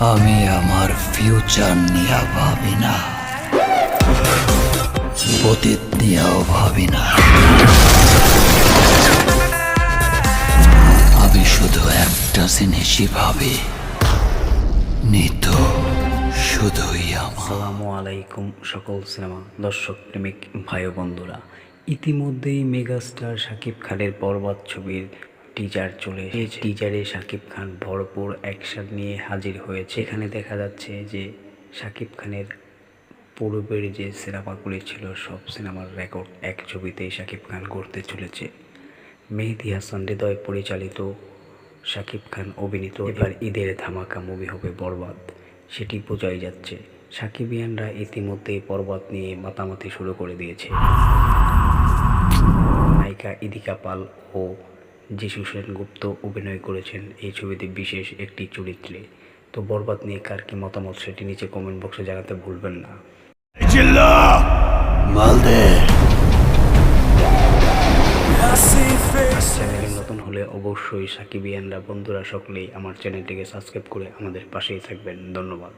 আমি আমার ফিউচার নিয়ে ভাবি না। অতীত নিয়েও ভাবি না। আমি শুধু একটা জিনিসই ভাবি। নিত শুধুই আসসালামু আলাইকুম সকল সিনেমা দর্শক প্রেমিক ভাই বন্ধুরা। ইতিমধ্যেই মেগাস্টার শাকিব খানের বরবাদ ছবির টিজার চলে এসেছে। টিজারে শাকিব খান ভরপুর অ্যাকশন নিয়ে হাজির হয়েছে। এখানে দেখা যাচ্ছে যে শাকিব খানের পূর্বের যে সিনেমাগুলি ছিল, সব সিনেমার রেকর্ড এক ছবিতেই শাকিব খান করতে চলেছে। মেহেদি হাসান হৃদয় পরিচালিত শাকিব খান অভিনীত এবার ঈদের ধামাকা মুভি হবে বরবাদ। সেটি বোঝাই যাচ্ছে, সাকিবিয়ানরা ইতিমধ্যেই পর্বত নিয়ে মাতামাতি শুরু করে দিয়েছে। নায়িকা ইদিকা পাল ও যিশু সেনগুপ্ত অভিনয় করেছেন এই ছবিতে বিশেষ একটি চরিত্রে। তো বরবাদ নিয়ে কার কি মতামত সেটি নিচে কমেন্ট বক্সে জানাতে ভুলবেন না। চ্যানেলটি নতুন হলে অবশ্যই সাকিবিয়ানরা বন্ধুরা সকলেই আমার চ্যানেলটিকে সাবস্ক্রাইব করে আমাদের পাশেই থাকবেন। ধন্যবাদ.